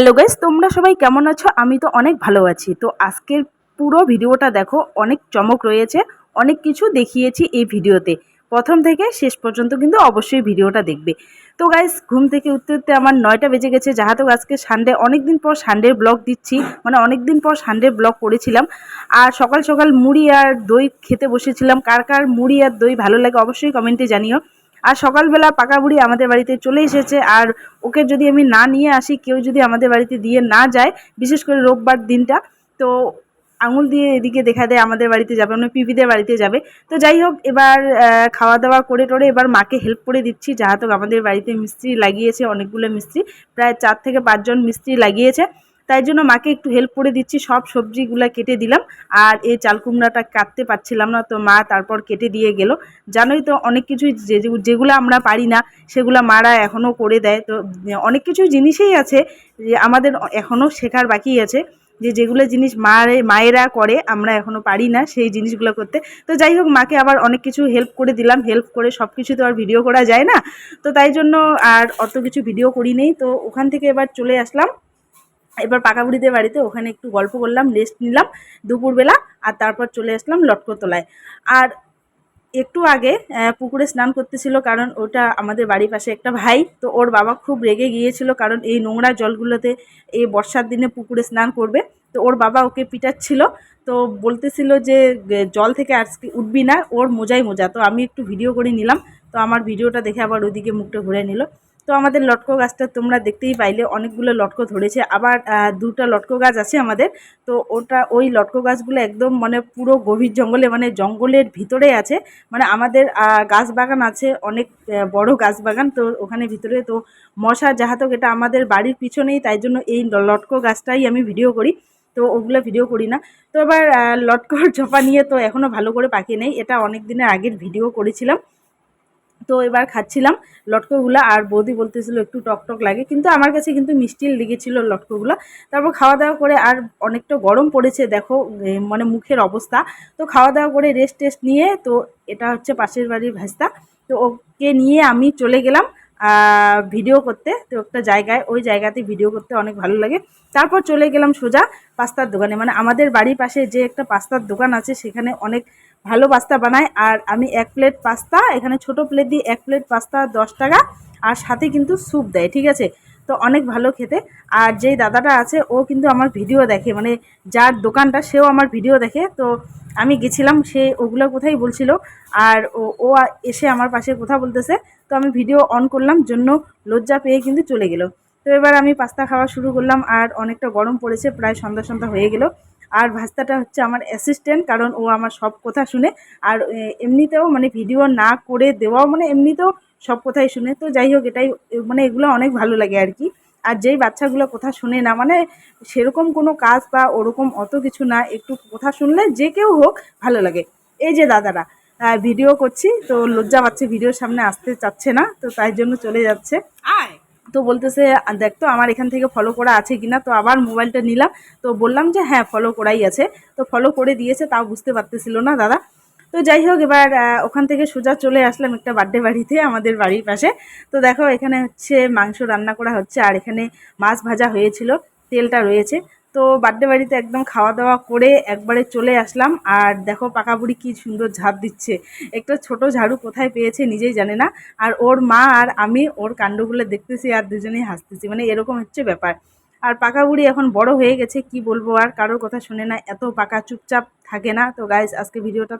Hello guys তোমরা সবাই কেমন আছো? আমি তো অনেক ভালো আছি। তো আজকের পুরো ভিডিওটা দেখো, অনেক চমক রয়েছে, অনেক কিছু দেখিয়েছি এই ভিডিওতে। প্রথম থেকে শেষ পর্যন্ত কিন্তু অবশ্যই ভিডিওটা দেখবে। তো গাইস ঘুম থেকে উঠতে উঠতে আমার নয়টা বেজে গেছে। যাহাতো আজকে সানডে অনেক দিন পর সানডের ব্লগ দিচ্ছি মানে অনেক দিন পর সানডের ব্লগ করেছিলাম। আর সকাল সকাল মুড়ি আর দই খেতে বসেছিলাম। কার কার মুড়ি আর দই ভালো লাগে অবশ্যই কমেন্টে জানিও। আর সকালবেলা পাকা বুড়ি আমাদের বাড়িতে চলে এসেছে। আর ওকে যদি আমি না নিয়ে আসি, কেউ যদি আমাদের বাড়িতে দিয়ে না যায়, বিশেষ করে রোববার দিনটা, তো আঙুল দিয়ে এদিকে দেখা দেয় আমাদের বাড়িতে যাবে মানে পিপিদের বাড়িতে যাবে। তো যাই হোক, এবার খাওয়া দাওয়া করে টোরে এবার মাকে হেল্প করে দিচ্ছি যাহাতো আমাদের বাড়িতে মিস্ত্রি লাগিয়েছে, অনেকগুলো মিস্ত্রি, প্রায় চার থেকে পাঁচজন মিস্ত্রি লাগিয়েছে। তাই জন্য মাকে একটু হেল্প করে দিচ্ছি, সব সবজিগুলো কেটে দিলাম। আর এই চাল কুমড়াটা কাটতে পারছিলাম না, তো মা তারপর কেটে দিয়ে গেল। জানোই তো অনেক কিছুই যেগুলো আমরা পারি না, সেগুলো মারা এখনও করে দেয়। তো অনেক কিছু জিনিসই আছে, যে আমাদের এখনও শেখার বাকি আছে, যে যেগুলো জিনিস মারে, মায়েরা করে, আমরা এখনও পারি না সেই জিনিসগুলো করতে। তো যাই হোক, মাকে আবার অনেক কিছু হেল্প করে দিলাম। হেল্প করে সব কিছু তো আর ভিডিও করা যায় না। তো তাই জন্য আর অত কিছু ভিডিও করি নেই তো ওখান থেকে এবার চলে আসলাম। এবার পাকাবুড়িদের বাড়িতে ওখানে একটু গল্প করলাম রেস্ট নিলাম দুপুরবেলা আর তারপর চলে আসলাম লটকতলায় আর একটু আগে পুকুরে স্নান করতেছিল কারণ ওটা আমাদের বাড়ির পাশে একটা ভাই, তো ওর বাবা খুব রেগে গিয়েছিল কারণ এই নোংরা জলগুলোতে এই বর্ষার দিনে পুকুরে স্নান করবে। তো ওর বাবা ওকে পিটাচ্ছিল, তো বলতেছিল যে জল থেকে আজকে উঠবি না, ওর মোজাই মোজা। তো আমি একটু ভিডিও করে নিলাম, তো আমার ভিডিওটা দেখে আবার ওইদিকে মুখটা ঘুরে নিল। তো আমাদের লটকো গাছটা তোমরা দেখতেই পাইলে, অনেকগুলো লটকো ধরেছে। আবার দুটা লটকো গাছ আছে আমাদের। তো ওটা, ওই লটকো গাছগুলো একদম মানে পুরো গভীর জঙ্গলে মানে জঙ্গলের ভিতরে আছে। মানে আমাদের গাছ বাগান আছে, অনেক বড় গাছ বাগান তো ওখানে ভিতরে। তো মশা যাহাতক, এটা আমাদের বাড়ির পিছনেই, তাই জন্য এই লটকো গাছটাই আমি ভিডিও করি। তো ওগুলো ভিডিও করি না। তো এবার লটকোর চপা নিয়ে তো এখনও ভালো করে পাকিয়ে নেই। এটা অনেক দিনের আগের ভিডিও করেছিলাম। তো এবার খাচ্ছিলাম লটকোগুলো, আর বৌদি বলতেছিল একটু টক টক লাগে, কিন্তু আমার কাছে কিন্তু মিষ্টি লেগেছিল লটকোগুলো। তারপর খাওয়া দাওয়া করে আর অনেকটা গরম পড়েছে, দেখো মানে মুখের অবস্থা। তো খাওয়া দাওয়া করে রেস্ট টেস্ট নিয়ে, তো এটা হচ্ছে পাশের বাড়ির ভাস্তা। তো ওকে নিয়ে আমি চলে গেলাম ভিডিও করতে। তো একটা জায়গায়, ওই জায়গাতে ভিডিও করতে অনেক ভালো লাগে। তারপর চলে গেলাম সোজা পাস্তার দোকানে। মানে আমাদের বাড়ির পাশে যে একটা পাস্তার দোকান আছে, সেখানে অনেক ভালো পাস্তা বানায়। আর আমি এক প্লেট পাস্তা, এখানে ছোট প্লেট দিয়ে এক প্লেট পাস্তা দশ টাকা, আর সাথে কিন্তু স্যুপ দেয়, ঠিক আছে? তো অনেক ভালো খেতে। আর যেই দাদাটা আছে, ও কিন্তু আমার ভিডিও দেখে মানে যার দোকানটা সেও আমার ভিডিও দেখে। তো আমি গেছিলাম, সে ওগুলো কোথায় বলছিল, আর ও ও এসে আমার পাশে কথা বলতেছে। তো আমি ভিডিও অন করলাম, জন্য লজ্জা পেয়ে কিন্তু চলে গেল। তো এবার আমি পাস্তা খাওয়া শুরু করলাম, আর অনেকটা গরম পড়েছে, প্রায় সন্ধ্যা সন্ধ্যা হয়ে গেল। আর ভাস্তাটা হচ্ছে আমার অ্যাসিস্ট্যান্ট কারণ ও আমার সব কথা শুনে। আর এমনিতেও মানে ভিডিও না করে দেওয়াও মানে এমনিতেও সব কথাই শুনে। তো যাই হোক, এটাই মানে এগুলো অনেক ভালো লাগে আর কি। আর যেই বাচ্চাগুলো কথা শুনে না মানে সেরকম কোনো কাজ বা ওরকম অত কিছু না, একটু কথা শুনলে যে কেউ হোক ভালো লাগে। এই যে দাদারা ভিডিও করছি, তো লজ্জা পাচ্ছে ভিডিওর সামনে আসতে চাচ্ছে না, তো তাই জন্য চলে যাচ্ছে। আয়! তো বলতেছে দেখ তো, আমার এখান থেকে ফলো করা আছে কি না তো আবার মোবাইলটা নিলাম। তো বললাম যে হ্যাঁ ফলো করাই আছে। তো ফলো করে দিয়েছে, তাও বুঝতে পারতেছিল না দাদা। তো যাই হোক, এবার ওখান থেকে সোজা চলে আসলাম একটা বার্থডে বাড়িতে আমাদের বাড়ির পাশে। তো দেখো, এখানে হচ্ছে মাংস রান্না করা হচ্ছে, আর এখানে মাছ ভাজা হয়েছিল, তেলটা রয়েছে। তো বার্থডে বাড়িতে একদম খাওয়া দাওয়া করে একবারে চলে আসলাম। আর দেখো পাকা বুড়ি কী সুন্দর ঝাঁপ দিচ্ছে। একটা ছোট ঝাড়ু কোথায় পেয়েছে নিজেই জানে না। আর ওর মা আর আমি ওর কাণ্ডগুলো দেখতেছি আর দুজনেই হাসতেছি। মানে এরকম হচ্ছে ব্যাপার। আর পাকা বুড়ি এখন বড় হয়ে গেছে, কি বলব আর কারোর কথা শুনে না। এত পাকা চুপচাপ থাকে না। তো গাইজ আজকে ভিডিওটা